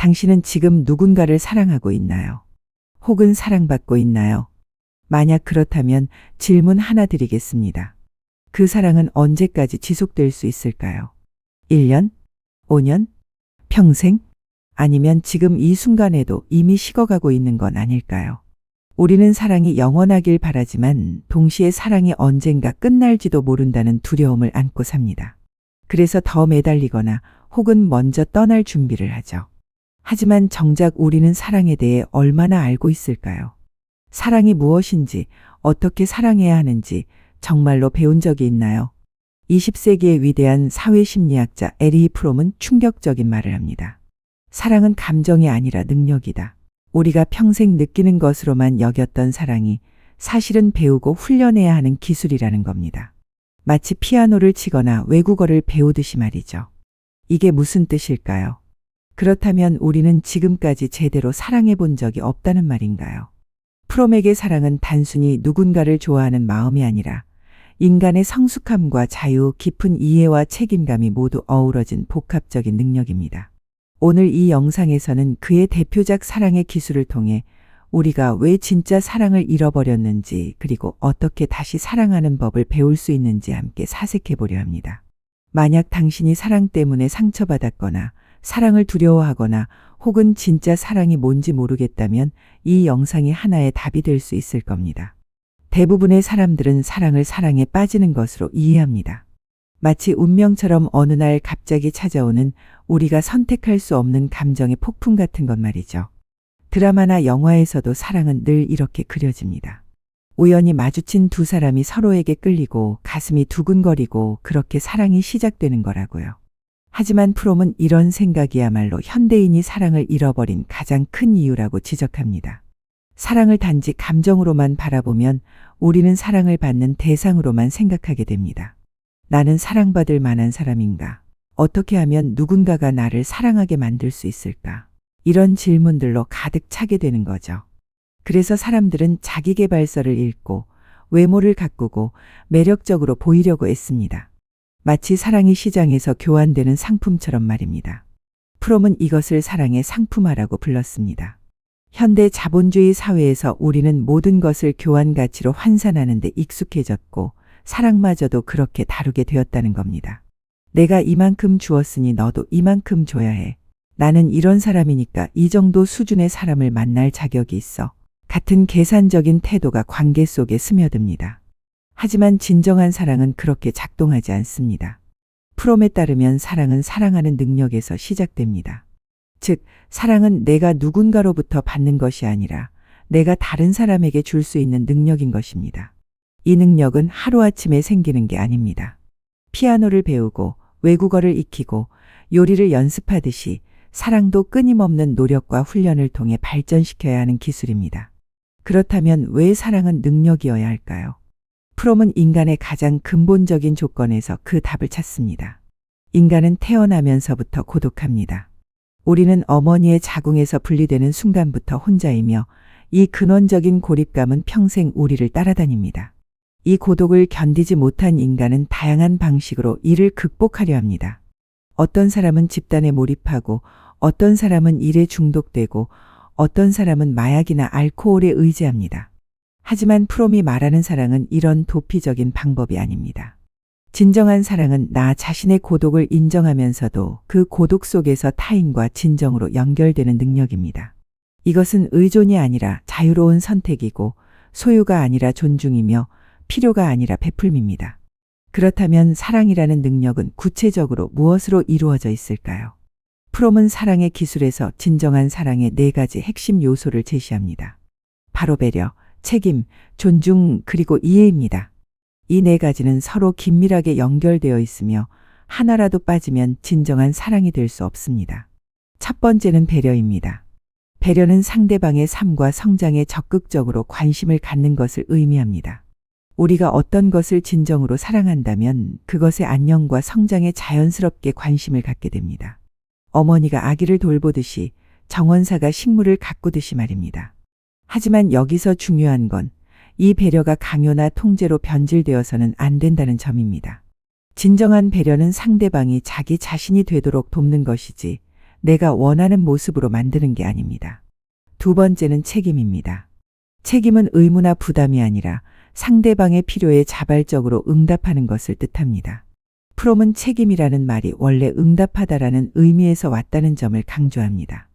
당신은 지금 누군가를 사랑하고 있나요? 혹은 사랑받고 있나요? 만약 그렇다면 질문 하나 드리겠습니다. 그 사랑은 언제까지 지속될 수 있을까요? 1년? 5년? 평생? 아니면 지금 이 순간에도 이미 식어가고 있는 건 아닐까요? 우리는 사랑이 영원하길 바라지만 동시에 사랑이 언젠가 끝날지도 모른다는 두려움을 안고 삽니다. 그래서 더 매달리거나 혹은 먼저 떠날 준비를 하죠. 하지만 정작 우리는 사랑에 대해 얼마나 알고 있을까요? 사랑이 무엇인지, 어떻게 사랑해야 하는지 정말로 배운 적이 있나요? 20세기의 위대한 사회심리학자 에리히 프롬은 충격적인 말을 합니다. 사랑은 감정이 아니라 능력이다. 우리가 평생 느끼는 것으로만 여겼던 사랑이 사실은 배우고 훈련해야 하는 기술이라는 겁니다. 마치 피아노를 치거나 외국어를 배우듯이 말이죠. 이게 무슨 뜻일까요? 그렇다면 우리는 지금까지 제대로 사랑해 본 적이 없다는 말인가요? 프롬에게 사랑은 단순히 누군가를 좋아하는 마음이 아니라 인간의 성숙함과 자유, 깊은 이해와 책임감이 모두 어우러진 복합적인 능력입니다. 오늘 이 영상에서는 그의 대표작 사랑의 기술을 통해 우리가 왜 진짜 사랑을 잃어버렸는지 그리고 어떻게 다시 사랑하는 법을 배울 수 있는지 함께 사색해 보려 합니다. 만약 당신이 사랑 때문에 상처받았거나 사랑을 두려워하거나 혹은 진짜 사랑이 뭔지 모르겠다면 이 영상이 하나의 답이 될 수 있을 겁니다. 대부분의 사람들은 사랑을 사랑에 빠지는 것으로 이해합니다. 마치 운명처럼 어느 날 갑자기 찾아오는 우리가 선택할 수 없는 감정의 폭풍 같은 것 말이죠. 드라마나 영화에서도 사랑은 늘 이렇게 그려집니다. 우연히 마주친 두 사람이 서로에게 끌리고 가슴이 두근거리고 그렇게 사랑이 시작되는 거라고요. 하지만 프롬은 이런 생각이야말로 현대인이 사랑을 잃어버린 가장 큰 이유라고 지적합니다. 사랑을 단지 감정으로만 바라보면 우리는 사랑을 받는 대상으로만 생각하게 됩니다. 나는 사랑받을 만한 사람인가? 어떻게 하면 누군가가 나를 사랑하게 만들 수 있을까? 이런 질문들로 가득 차게 되는 거죠. 그래서 사람들은 자기개발서를 읽고 외모를 가꾸고 매력적으로 보이려고 애씁니다. 마치 사랑이 시장에서 교환되는 상품처럼 말입니다. 프롬은 이것을 사랑의 상품화라고 불렀습니다. 현대 자본주의 사회에서 우리는 모든 것을 교환 가치로 환산하는 데 익숙해졌고 사랑마저도 그렇게 다루게 되었다는 겁니다. 내가 이만큼 주었으니 너도 이만큼 줘야 해. 나는 이런 사람이니까 이 정도 수준의 사람을 만날 자격이 있어. 같은 계산적인 태도가 관계 속에 스며듭니다. 하지만 진정한 사랑은 그렇게 작동하지 않습니다. 프롬에 따르면 사랑은 사랑하는 능력에서 시작됩니다. 즉, 사랑은 내가 누군가로부터 받는 것이 아니라 내가 다른 사람에게 줄 수 있는 능력인 것입니다. 이 능력은 하루아침에 생기는 게 아닙니다. 피아노를 배우고 외국어를 익히고 요리를 연습하듯이 사랑도 끊임없는 노력과 훈련을 통해 발전시켜야 하는 기술입니다. 그렇다면 왜 사랑은 능력이어야 할까요? 프롬은 인간의 가장 근본적인 조건에서 그 답을 찾습니다. 인간은 태어나면서부터 고독합니다. 우리는 어머니의 자궁에서 분리되는 순간부터 혼자이며 이 근원적인 고립감은 평생 우리를 따라다닙니다. 이 고독을 견디지 못한 인간은 다양한 방식으로 이를 극복하려 합니다. 어떤 사람은 집단에 몰입하고 어떤 사람은 일에 중독되고 어떤 사람은 마약이나 알코올에 의지합니다. 하지만 프롬이 말하는 사랑은 이런 도피적인 방법이 아닙니다. 진정한 사랑은 나 자신의 고독을 인정하면서도 그 고독 속에서 타인과 진정으로 연결되는 능력입니다. 이것은 의존이 아니라 자유로운 선택이고 소유가 아니라 존중이며 필요가 아니라 베풀미입니다. 그렇다면 사랑이라는 능력은 구체적으로 무엇으로 이루어져 있을까요? 프롬은 사랑의 기술에서 진정한 사랑의 네 가지 핵심 요소를 제시합니다. 바로 배려, 책임, 존중, 그리고 이해입니다. 이 네 가지는 서로 긴밀하게 연결되어 있으며 하나라도 빠지면 진정한 사랑이 될 수 없습니다. 첫 번째는 배려입니다. 배려는 상대방의 삶과 성장에 적극적으로 관심을 갖는 것을 의미합니다. 우리가 어떤 것을 진정으로 사랑한다면 그것의 안녕과 성장에 자연스럽게 관심을 갖게 됩니다. 어머니가 아기를 돌보듯이 정원사가 식물을 가꾸듯이 말입니다. 하지만 여기서 중요한 건 이 배려가 강요나 통제로 변질되어서는 안 된다는 점입니다. 진정한 배려는 상대방이 자기 자신이 되도록 돕는 것이지 내가 원하는 모습으로 만드는 게 아닙니다. 두 번째는 책임입니다. 책임은 의무나 부담이 아니라 상대방의 필요에 자발적으로 응답하는 것을 뜻합니다. 프롬은 책임이라는 말이 원래 응답하다라는 의미에서 왔다는 점을 강조합니다.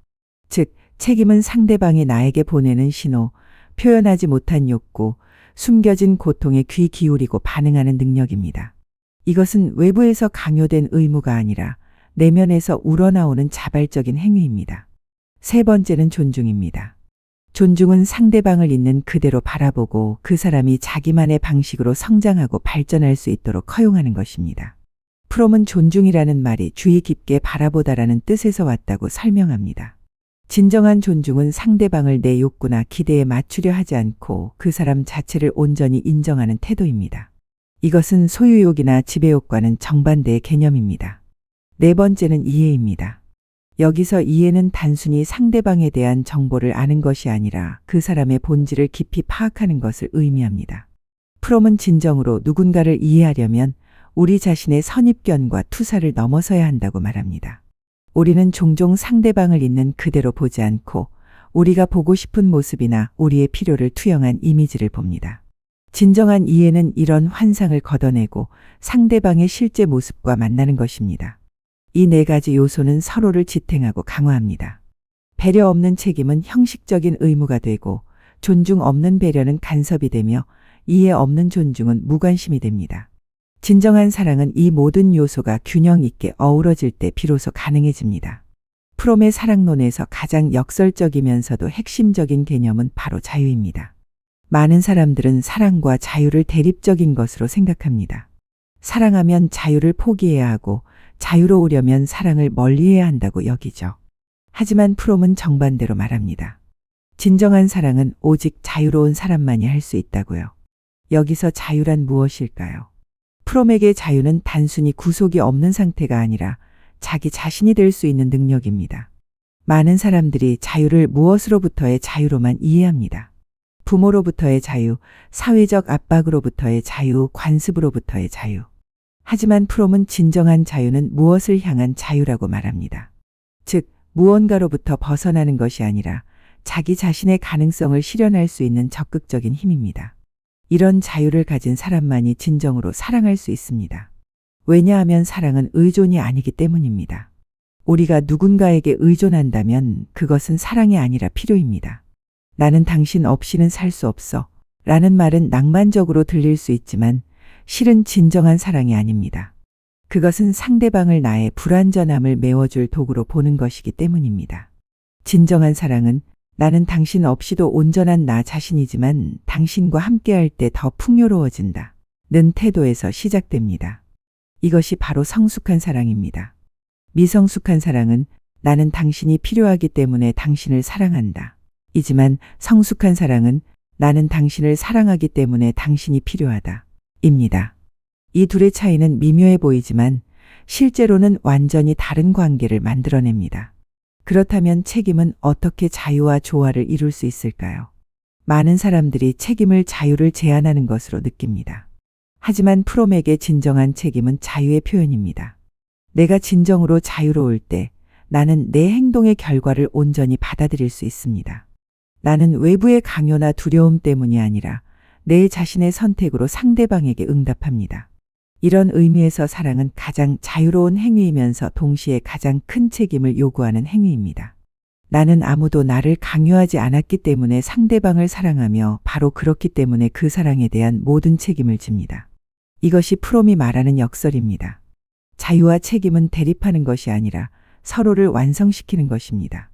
즉, 책임은 상대방이 나에게 보내는 신호, 표현하지 못한 욕구, 숨겨진 고통에 귀 기울이고 반응하는 능력입니다. 이것은 외부에서 강요된 의무가 아니라 내면에서 우러나오는 자발적인 행위입니다. 세 번째는 존중입니다. 존중은 상대방을 있는 그대로 바라보고 그 사람이 자기만의 방식으로 성장하고 발전할 수 있도록 허용하는 것입니다. 프롬은 존중이라는 말이 주의 깊게 바라보다라는 뜻에서 왔다고 설명합니다. 진정한 존중은 상대방을 내 욕구나 기대에 맞추려 하지 않고 그 사람 자체를 온전히 인정하는 태도입니다. 이것은 소유욕이나 지배욕과는 정반대의 개념입니다. 네 번째는 이해입니다. 여기서 이해는 단순히 상대방에 대한 정보를 아는 것이 아니라 그 사람의 본질을 깊이 파악하는 것을 의미합니다. 프롬은 진정으로 누군가를 이해하려면 우리 자신의 선입견과 투사를 넘어서야 한다고 말합니다. 우리는 종종 상대방을 있는 그대로 보지 않고 우리가 보고 싶은 모습이나 우리의 필요를 투영한 이미지를 봅니다. 진정한 이해는 이런 환상을 걷어내고 상대방의 실제 모습과 만나는 것입니다. 이 네 가지 요소는 서로를 지탱하고 강화합니다. 배려 없는 책임은 형식적인 의무가 되고 존중 없는 배려는 간섭이 되며 이해 없는 존중은 무관심이 됩니다. 진정한 사랑은 이 모든 요소가 균형 있게 어우러질 때 비로소 가능해집니다. 프롬의 사랑론에서 가장 역설적이면서도 핵심적인 개념은 바로 자유입니다. 많은 사람들은 사랑과 자유를 대립적인 것으로 생각합니다. 사랑하면 자유를 포기해야 하고 자유로우려면 사랑을 멀리해야 한다고 여기죠. 하지만 프롬은 정반대로 말합니다. 진정한 사랑은 오직 자유로운 사람만이 할 수 있다고요. 여기서 자유란 무엇일까요? 프롬에게 자유는 단순히 구속이 없는 상태가 아니라 자기 자신이 될 수 있는 능력입니다. 많은 사람들이 자유를 무엇으로부터의 자유로만 이해합니다. 부모로부터의 자유, 사회적 압박으로부터의 자유, 관습으로부터의 자유. 하지만 프롬은 진정한 자유는 무엇을 향한 자유라고 말합니다. 즉, 무언가로부터 벗어나는 것이 아니라 자기 자신의 가능성을 실현할 수 있는 적극적인 힘입니다. 이런 자유를 가진 사람만이 진정으로 사랑할 수 있습니다. 왜냐하면 사랑은 의존이 아니기 때문입니다. 우리가 누군가에게 의존한다면 그것은 사랑이 아니라 필요입니다. 나는 당신 없이는 살 수 없어. 라는 말은 낭만적으로 들릴 수 있지만 실은 진정한 사랑이 아닙니다. 그것은 상대방을 나의 불완전함을 메워줄 도구로 보는 것이기 때문입니다. 진정한 사랑은 나는 당신 없이도 온전한 나 자신이지만 당신과 함께할 때 더 풍요로워진다. 는 태도에서 시작됩니다. 이것이 바로 성숙한 사랑입니다. 미성숙한 사랑은 나는 당신이 필요하기 때문에 당신을 사랑한다. 이지만 성숙한 사랑은 나는 당신을 사랑하기 때문에 당신이 필요하다. 입니다. 이 둘의 차이는 미묘해 보이지만 실제로는 완전히 다른 관계를 만들어냅니다. 그렇다면 책임은 어떻게 자유와 조화를 이룰 수 있을까요? 많은 사람들이 책임을 자유를 제한하는 것으로 느낍니다. 하지만 프롬에게 진정한 책임은 자유의 표현입니다. 내가 진정으로 자유로울 때 나는 내 행동의 결과를 온전히 받아들일 수 있습니다. 나는 외부의 강요나 두려움 때문이 아니라 내 자신의 선택으로 상대방에게 응답합니다. 이런 의미에서 사랑은 가장 자유로운 행위이면서 동시에 가장 큰 책임을 요구하는 행위입니다. 나는 아무도 나를 강요하지 않았기 때문에 상대방을 사랑하며 바로 그렇기 때문에 그 사랑에 대한 모든 책임을 집니다. 이것이 프롬이 말하는 역설입니다. 자유와 책임은 대립하는 것이 아니라 서로를 완성시키는 것입니다.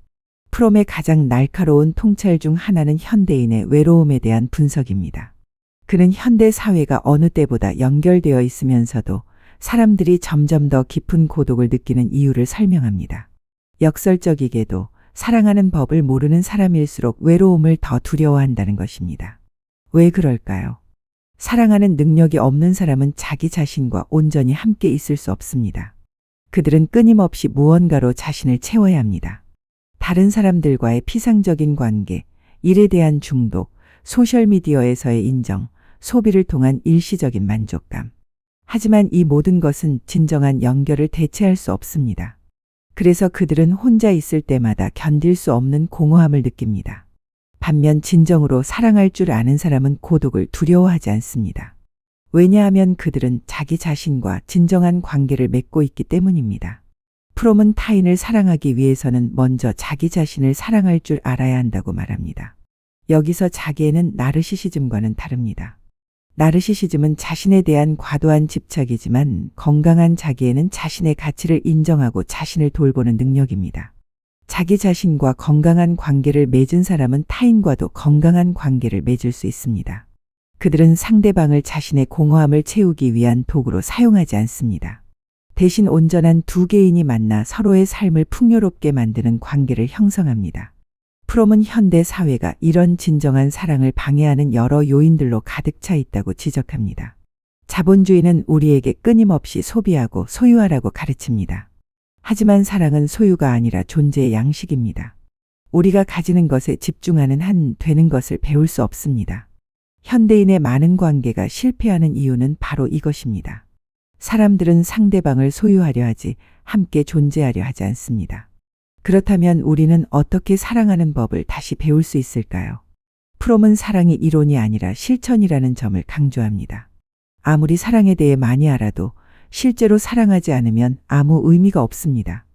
프롬의 가장 날카로운 통찰 중 하나는 현대인의 외로움에 대한 분석입니다. 그는 현대 사회가 어느 때보다 연결되어 있으면서도 사람들이 점점 더 깊은 고독을 느끼는 이유를 설명합니다. 역설적이게도 사랑하는 법을 모르는 사람일수록 외로움을 더 두려워한다는 것입니다. 왜 그럴까요? 사랑하는 능력이 없는 사람은 자기 자신과 온전히 함께 있을 수 없습니다. 그들은 끊임없이 무언가로 자신을 채워야 합니다. 다른 사람들과의 피상적인 관계, 일에 대한 중독, 소셜미디어에서의 인정, 소비를 통한 일시적인 만족감. 하지만 이 모든 것은 진정한 연결을 대체할 수 없습니다. 그래서 그들은 혼자 있을 때마다 견딜 수 없는 공허함을 느낍니다. 반면 진정으로 사랑할 줄 아는 사람은 고독을 두려워하지 않습니다. 왜냐하면 그들은 자기 자신과 진정한 관계를 맺고 있기 때문입니다. 프롬은 타인을 사랑하기 위해서는 먼저 자기 자신을 사랑할 줄 알아야 한다고 말합니다. 여기서 자기에는 나르시시즘과는 다릅니다. 나르시시즘은 자신에 대한 과도한 집착이지만 건강한 자기에는 자신의 가치를 인정하고 자신을 돌보는 능력입니다. 자기 자신과 건강한 관계를 맺은 사람은 타인과도 건강한 관계를 맺을 수 있습니다. 그들은 상대방을 자신의 공허함을 채우기 위한 도구로 사용하지 않습니다. 대신 온전한 두 개인이 만나 서로의 삶을 풍요롭게 만드는 관계를 형성합니다. 프롬은 현대 사회가 이런 진정한 사랑을 방해하는 여러 요인들로 가득 차 있다고 지적합니다. 자본주의는 우리에게 끊임없이 소비하고 소유하라고 가르칩니다. 하지만 사랑은 소유가 아니라 존재의 양식입니다. 우리가 가지는 것에 집중하는 한 되는 것을 배울 수 없습니다. 현대인의 많은 관계가 실패하는 이유는 바로 이것입니다. 사람들은 상대방을 소유하려 하지 함께 존재하려 하지 않습니다. 그렇다면 우리는 어떻게 사랑하는 법을 다시 배울 수 있을까요? 프롬은 사랑이 이론이 아니라 실천이라는 점을 강조합니다. 아무리 사랑에 대해 많이 알아도 실제로 사랑하지 않으면 아무 의미가 없습니다.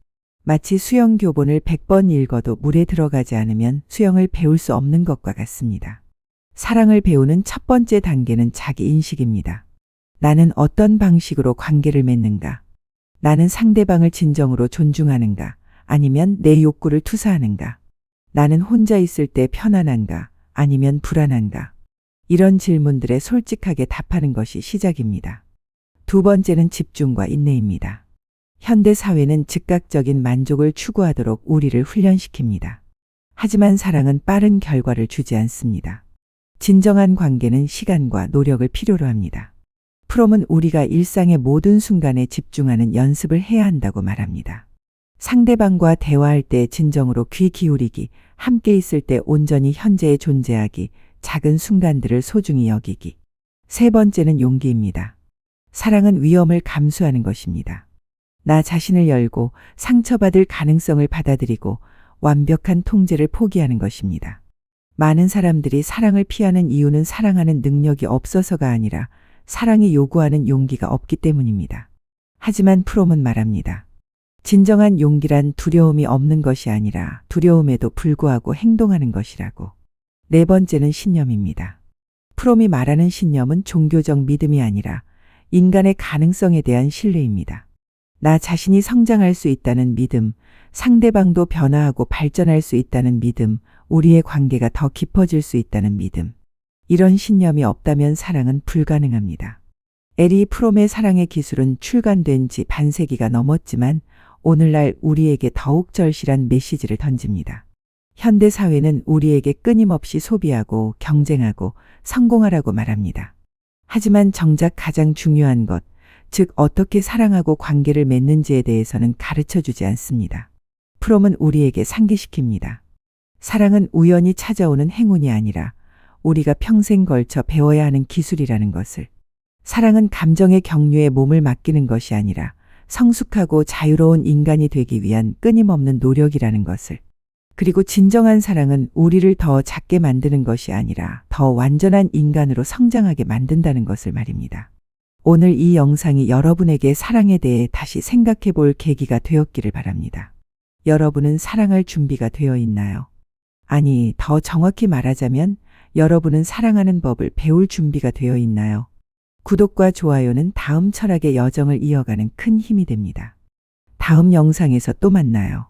마치 수영 교본을 100번 읽어도 물에 들어가지 않으면 수영을 배울 수 없는 것과 같습니다. 사랑을 배우는 첫 번째 단계는 자기 인식입니다. 나는 어떤 방식으로 관계를 맺는가? 나는 상대방을 진정으로 존중하는가? 아니면 내 욕구를 투사하는가? 나는 혼자 있을 때 편안한가? 아니면 불안한가? 이런 질문들에 솔직하게 답하는 것이 시작입니다. 두 번째는 집중과 인내입니다. 현대 사회는 즉각적인 만족을 추구하도록 우리를 훈련시킵니다. 하지만 사랑은 빠른 결과를 주지 않습니다. 진정한 관계는 시간과 노력을 필요로 합니다. 프롬은 우리가 일상의 모든 순간에 집중하는 연습을 해야 한다고 말합니다. 상대방과 대화할 때 진정으로 귀 기울이기, 함께 있을 때 온전히 현재에 존재하기, 작은 순간들을 소중히 여기기. 세 번째는 용기입니다. 사랑은 위험을 감수하는 것입니다. 나 자신을 열고 상처받을 가능성을 받아들이고 완벽한 통제를 포기하는 것입니다. 많은 사람들이 사랑을 피하는 이유는 사랑하는 능력이 없어서가 아니라 사랑이 요구하는 용기가 없기 때문입니다. 하지만 프롬은 말합니다. 진정한 용기란 두려움이 없는 것이 아니라 두려움에도 불구하고 행동하는 것이라고. 네 번째는 신념입니다. 프롬이 말하는 신념은 종교적 믿음이 아니라 인간의 가능성에 대한 신뢰입니다. 나 자신이 성장할 수 있다는 믿음, 상대방도 변화하고 발전할 수 있다는 믿음, 우리의 관계가 더 깊어질 수 있다는 믿음. 이런 신념이 없다면 사랑은 불가능합니다. 에리 프롬의 사랑의 기술은 출간된 지 반세기가 넘었지만 오늘날 우리에게 더욱 절실한 메시지를 던집니다. 현대 사회는 우리에게 끊임없이 소비하고 경쟁하고 성공하라고 말합니다. 하지만 정작 가장 중요한 것, 즉 어떻게 사랑하고 관계를 맺는지에 대해서는 가르쳐 주지 않습니다. 프롬은 우리에게 상기시킵니다. 사랑은 우연히 찾아오는 행운이 아니라 우리가 평생 걸쳐 배워야 하는 기술이라는 것을. 사랑은 감정의 경류에 몸을 맡기는 것이 아니라 성숙하고 자유로운 인간이 되기 위한 끊임없는 노력이라는 것을. 그리고 진정한 사랑은 우리를 더 작게 만드는 것이 아니라 더 완전한 인간으로 성장하게 만든다는 것을 말입니다. 오늘 이 영상이 여러분에게 사랑에 대해 다시 생각해 볼 계기가 되었기를 바랍니다. 여러분은 사랑할 준비가 되어 있나요? 아니, 더 정확히 말하자면 여러분은 사랑하는 법을 배울 준비가 되어 있나요? 구독과 좋아요는 다음 철학의 여정을 이어가는 큰 힘이 됩니다. 다음 영상에서 또 만나요.